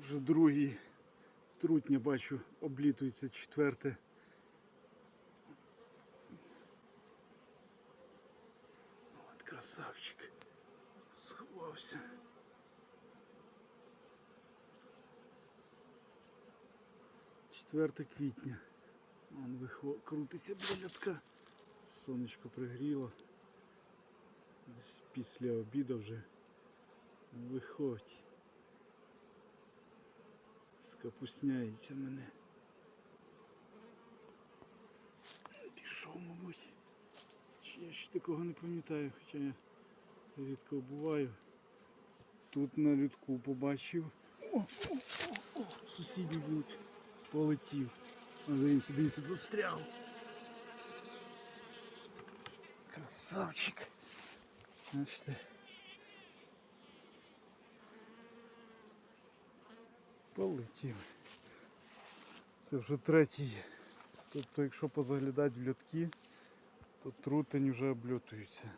Вже другий трутня бачу, облітується четверте. От красавчик. Сховався. Четверте квітня. Вон вихо... крутиться біля. Сонечко пригріло. Десь після обіду вже виходь. Скапусняється мене. Пішов, мабуть. Я ще такого не пам'ятаю, хоча я рідко буваю. Тут на людку побачив. О, о, о, о, сусідній був полетів. А дивіться, дивіться, застряв. Красавчик. Бачите. Полетів. Це вже третій. Тобто, якщо позаглядати в льотки, то трутень вже обльотується.